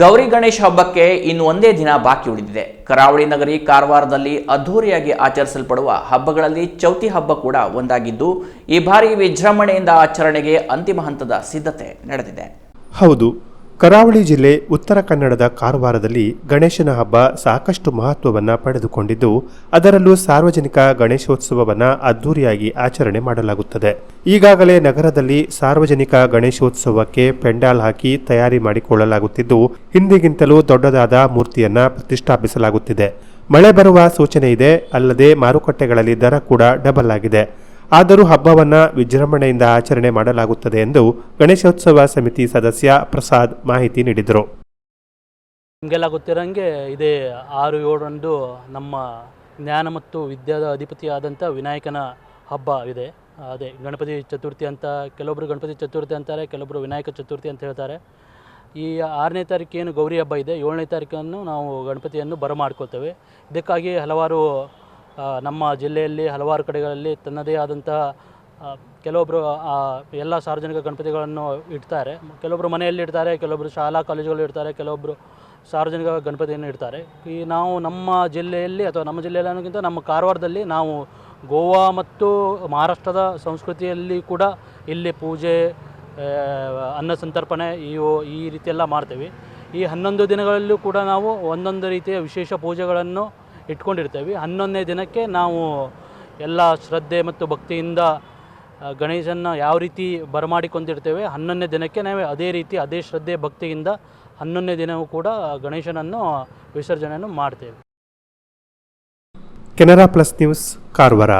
ಗೌರಿ ಗಣೇಶ ಹಬ್ಬಕ್ಕೆ ಇನ್ನು ಒಂದೇ ದಿನ ಬಾಕಿ ಉಳಿದಿದೆ. ಕರಾವಳಿ ನಗರಿ ಕಾರವಾರದಲ್ಲಿ ಅದ್ಧೂರಿಯಾಗಿ ಆಚರಿಸಲ್ಪಡುವ ಹಬ್ಬಗಳಲ್ಲಿ ಚೌತಿ ಹಬ್ಬ ಕೂಡ ಒಂದಾಗಿದ್ದು, ಈ ಬಾರಿ ವಿಜೃಂಭಣೆಯಿಂದ ಆಚರಣೆಗೆ ಅಂತಿಮ ಹಂತದ ಸಿದ್ಧತೆ ನಡೆದಿದೆ. ಹೌದು. ಕರಾವಳಿ ಜಿಲ್ಲೆ ಉತ್ತರ ಕನ್ನಡದ ಕಾರವಾರದಲ್ಲಿ ಗಣೇಶನ ಹಬ್ಬ ಸಾಕಷ್ಟು ಮಹತ್ವವನ್ನು ಪಡೆದುಕೊಂಡಿದ್ದು, ಅದರಲ್ಲೂ ಸಾರ್ವಜನಿಕ ಗಣೇಶೋತ್ಸವವನ್ನು ಅದ್ದೂರಿಯಾಗಿ ಆಚರಣೆ ಮಾಡಲಾಗುತ್ತದೆ. ಈಗಾಗಲೇ ನಗರದಲ್ಲಿ ಸಾರ್ವಜನಿಕ ಗಣೇಶೋತ್ಸವಕ್ಕೆ ಪೆಂಡಾಲ್ ಹಾಕಿ ತಯಾರಿ ಮಾಡಿಕೊಳ್ಳಲಾಗುತ್ತಿದ್ದು, ಹಿಂದಿಗಿಂತಲೂ ದೊಡ್ಡದಾದ ಮೂರ್ತಿಯನ್ನ ಪ್ರತಿಷ್ಠಾಪಿಸಲಾಗುತ್ತಿದೆ. ಮಳೆ ಬರುವ ಸೂಚನೆ ಇದೆ, ಅಲ್ಲದೆ ಮಾರುಕಟ್ಟೆಗಳಲ್ಲಿ ದರ ಕೂಡ ಡಬಲ್ ಆಗಿದೆ. ಆದರೂ ಹಬ್ಬವನ್ನು ವಿಜೃಂಭಣೆಯಿಂದ ಆಚರಣೆ ಮಾಡಲಾಗುತ್ತದೆ ಎಂದು ಗಣೇಶೋತ್ಸವ ಸಮಿತಿ ಸದಸ್ಯ ಪ್ರಸಾದ್ ಮಾಹಿತಿ ನೀಡಿದರು. ನಿಮಗೆಲ್ಲ ಗೊತ್ತಿರೋಂಗೆ ಇದೇ ಆರು ಏಳರಂದು ನಮ್ಮ ಜ್ಞಾನ ಮತ್ತು ವಿದ್ಯಾದ ಅಧಿಪತಿಯಾದಂಥ ವಿನಾಯಕನ ಹಬ್ಬ ಇದೆ. ಅದೇ ಗಣಪತಿ ಚತುರ್ಥಿ ಅಂತ ಕೆಲವೊಬ್ಬರು ಗಣಪತಿ ಚತುರ್ಥಿ ಅಂತಾರೆ ಕೆಲವೊಬ್ಬರು ವಿನಾಯಕ ಚತುರ್ಥಿ ಅಂತ ಹೇಳ್ತಾರೆ. ಈ ಆರನೇ ತಾರೀಕು ಗೌರಿ ಹಬ್ಬ ಇದೆ, ಏಳನೇ ತಾರೀಕನ್ನು ನಾವು ಗಣಪತಿಯನ್ನು ಬರಮಾಡ್ಕೋತೇವೆ. ಇದಕ್ಕಾಗಿ ಹಲವಾರು ನಮ್ಮ ಜಿಲ್ಲೆಯಲ್ಲಿ ಹಲವಾರು ಕಡೆಗಳಲ್ಲಿ ತನ್ನದೇ ಆದಂತಹ ಕೆಲವೊಬ್ಬರು ಎಲ್ಲ ಸಾರ್ವಜನಿಕ ಗಣಪತಿಗಳನ್ನು ಇಡ್ತಾರೆ. ಕೆಲವೊಬ್ಬರು ಮನೆಯಲ್ಲಿ ಇಡ್ತಾರೆ ಕೆಲವೊಬ್ಬರು ಶಾಲಾ ಕಾಲೇಜುಗಳು ಇಡ್ತಾರೆ ಕೆಲವೊಬ್ಬರು ಸಾರ್ವಜನಿಕ ಗಣಪತಿಯನ್ನು ಇಡ್ತಾರೆ. ಈ ನಾವು ನಮ್ಮ ಜಿಲ್ಲೆಯಲ್ಲಿ ಅಥವಾ ನಮ್ಮ ಜಿಲ್ಲೆಯಲ್ಲಿ ಅನ್ನೋಕ್ಕಿಂತ ನಮ್ಮ ಕಾರವಾರದಲ್ಲಿ ನಾವು ಗೋವಾ ಮತ್ತು ಮಹಾರಾಷ್ಟ್ರದ ಸಂಸ್ಕೃತಿಯಲ್ಲಿ ಕೂಡ ಇಲ್ಲಿ ಪೂಜೆ ಅನ್ನ ಸಂತರ್ಪಣೆ, ಇವು ಈ ರೀತಿಯೆಲ್ಲ ಮಾಡ್ತೇವೆ. ಈ ಹನ್ನೊಂದು ದಿನಗಳಲ್ಲೂ ಕೂಡ ನಾವು ಒಂದೊಂದು ರೀತಿಯ ವಿಶೇಷ ಪೂಜೆಗಳನ್ನು ಇಟ್ಕೊಂಡಿರ್ತೇವೆ. ಹನ್ನೊಂದನೇ ದಿನಕ್ಕೆ ನಾವು ಎಲ್ಲ ಶ್ರದ್ಧೆ ಮತ್ತು ಭಕ್ತಿಯಿಂದ ಗಣೇಶನ ಯಾವ ರೀತಿ ಬರಮಾಡಿಕೊಂಡಿರ್ತೇವೆ, ಹನ್ನೊಂದನೇ ದಿನಕ್ಕೆ ನಾವು ಅದೇ ರೀತಿ, ಅದೇ ಶ್ರದ್ಧೆ, ಭಕ್ತಿಯಿಂದ ಹನ್ನೊಂದನೇ ದಿನವೂ ಕೂಡ ಗಣೇಶನನ್ನು ವಿಸರ್ಜನೆಯನ್ನು ಮಾಡ್ತೇವೆ. Canara plus news, Karwar.